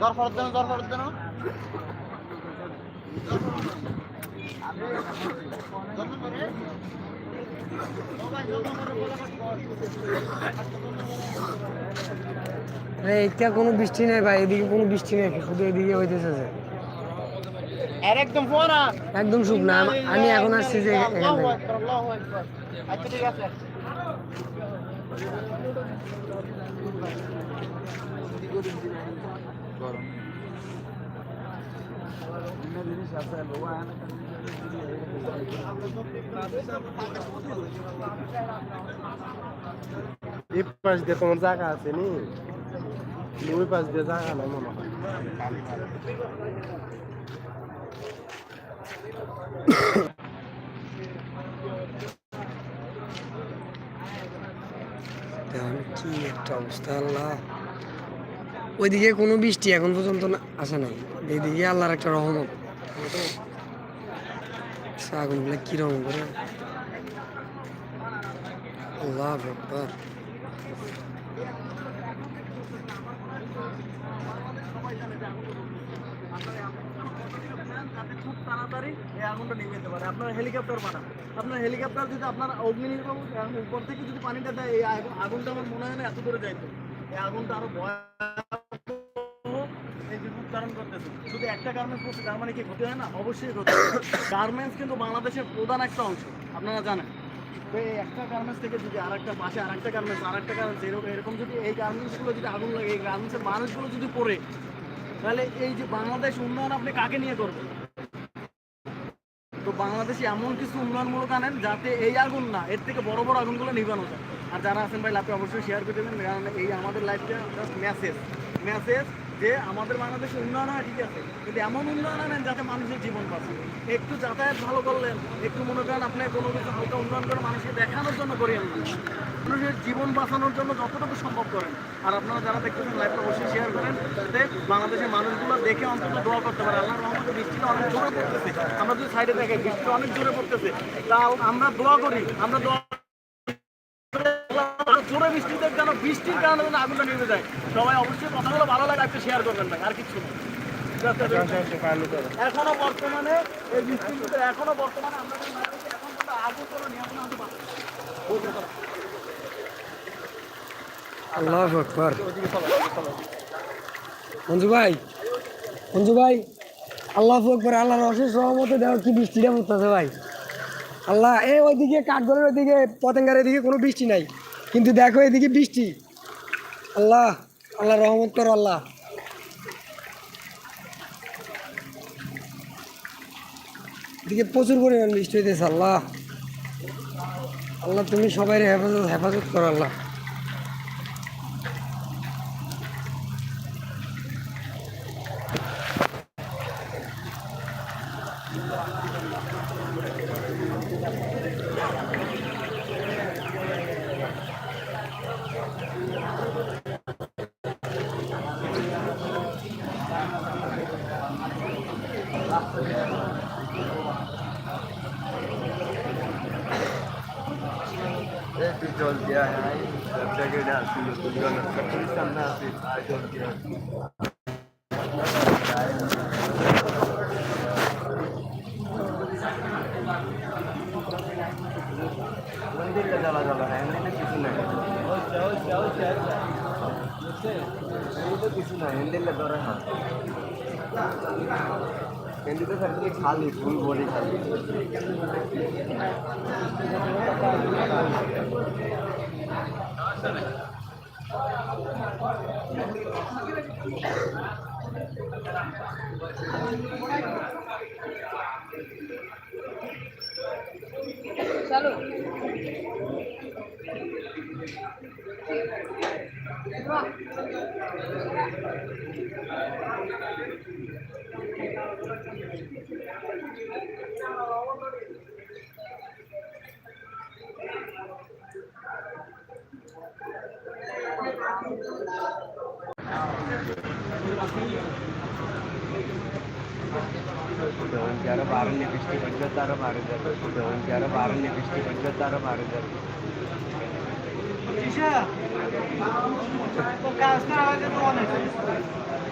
দর ফরত দেন, দর ফরত দেন। এইটা কোনো বৃষ্টি নেই ভাই, এদিকে কোনো বৃষ্টি নেই শুধু এদিকে হইতেছে একদম ফোরা একদম শুকনা। আম- আমি এখন আসছি যে এখান আল্লাহু থেকে। আকবার আল্লাহু আকবার। আচ্ছা ঠিক আছে। এই পাশ দিয়ে তোমার জায়গা আছে নি? ওই পাশ দিয়ে জায়গা নাই মনে হয় দেখুন কি একটা অবস্থা আল্লাহ। ওইদিকে কোনো বৃষ্টি এখন পর্যন্ত আসে নাই। এইদিকে আল্লাহর একটা রহমত। আগুনগুলো কি রকম করে? আল্লাহ আকবার খুব তাড়াতাড়ি এই আগুনটা নিভে যেতে পারে আপনার হেলিকপ্টার বানান। আপনার হেলিকপ্টার যদি আপনার অগ্নি নির্বাপক উপর থেকে যদি পানিটা দেয়, এই আগুনটা আমার মনে হয় না এত দূরে যাইতো। এই আগুনটা আরও বিদ্যুৎ ধারণ করতেছে। শুধু একটা গার্মেন্টস করছে, তার মানে কি ক্ষতি হয় না? অবশ্যই ক্ষতি গার্মেন্টস কিন্তু বাংলাদেশের প্রধান একটা অংশ, আপনারা জানেন। তো এই একটা গার্মেন্টস থেকে যদি আর একটা পাশে আর একটা গার্মেন্টস আর একটা গার্মেন্টস এরকম এরকম যদি এই গার্মেন্টসগুলো যদি আগুন লাগে, এই গার্মেন্টসের মানুষগুলো যদি পড়ে, তাহলে এই যে বাংলাদেশ উন্নয়ন আপনি কাকে নিয়ে করবেন? তো বাংলাদেশে এমন কিছু উন্নয়নমূলক আনেন যাতে এই আগুন না, এর থেকে বড় বড় আগুনগুলো নিবানো যায়। আর যারা আছেন ভাই লাইভটা অবশ্যই শেয়ার করে দেবেন। কারণ এই আমাদের লাইফটা জাস্ট মেসেজ মেসেজ যে আমাদের বাংলাদেশে উন্নয়ন হয় ঠিক আছে, কিন্তু এমন উন্নয়ন আনেন যাতে মানুষের জীবন বাঁচে। একটু যাতায়াত ভালো করলেন, একটু মনে করেন আপনি কোনো কিছু হালকা উন্নয়ন করে মানুষকে দেখানোর জন্য না। মানুষের জীবন বাঁচানোর জন্য যতটুকু সম্ভব করেন। আর আপনারা যারা দেখতেছেন লাইভটা অবশ্যই শেয়ার করেন, যাতে বাংলাদেশের মানুষগুলো দেখে অন্তত দোয়া করতে পারে। আল্লাহর রহমতে বৃষ্টিটা অনেক জোরে পড়তেছে। আমরা যদি সাইডে দেখে বৃষ্টিটা অনেক জোরে পড়তেছে। তাও আমরা দোয়া করি, আমরা দোয়া বৃষ্টির কারণে যেন আগুনটা নিভে যায়। সবাই অবশ্যই কথাগুলো ভালো লাগে একটু শেয়ার করবেন ভাই আর কিছু না। এখনও বর্তমানে এই বৃষ্টির ভিতরে এখনও বর্তমানে আমরা এখন আগুন কোনো নিয়ন্ত্রণ আনতে পারছি না। বলতে পারছি না। আল্লাহ আকবার। মঞ্জু ভাই মঞ্জু ভাই আল্লাহ আকবার আল্লাহর অশেষ রহমতে দেখো কি বৃষ্টিটা ভাই। আল্লাহ এ ওইদিকে কাঠগড়ের ওইদিকে পতেঙ্গার এদিকে কোনো বৃষ্টি নাই। কিন্তু দেখো এদিকে বৃষ্টি। আল্লাহ আল্লাহ রহমত করো আল্লাহ। এদিকে প্রচুর পরিমাণ বৃষ্টি হইতেছে, আল্লাহ। আল্লাহ, তুমি সবাই হেফাজত হেফাজত করো, আল্লাহ। ಆಯ್ದೋಲ್ಗೆಯ ಬೆಳಗಡೆ ಹಸಿ ಕಟ್ಟಿಸನ್ನ ಹಸಿ ಆಯ್ದೋಲ್ಗೆ मंदिर का जला जला है, हिंदी में किसी ने? हिंदी में किसी ने? हिंदी में दौरा है মেহেন্দিতে থাকলে খালি ফুল বডি খালি চলো Thank you. భారణ పిష్టి పంచతార భారత జర భారణ పిష్టి పంచతార భారత Isha, bu kastar ağacı ne olur?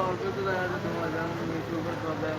অযোগ্য দেখা যায় তোমার যেমন ইউটিউবের পর্দায়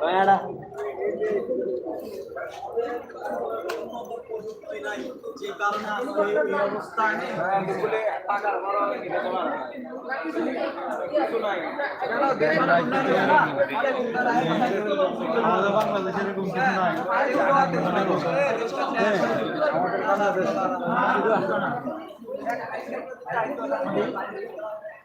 বেড়া যে কারণে আসলে এই অবস্থায় স্কুলে টাকার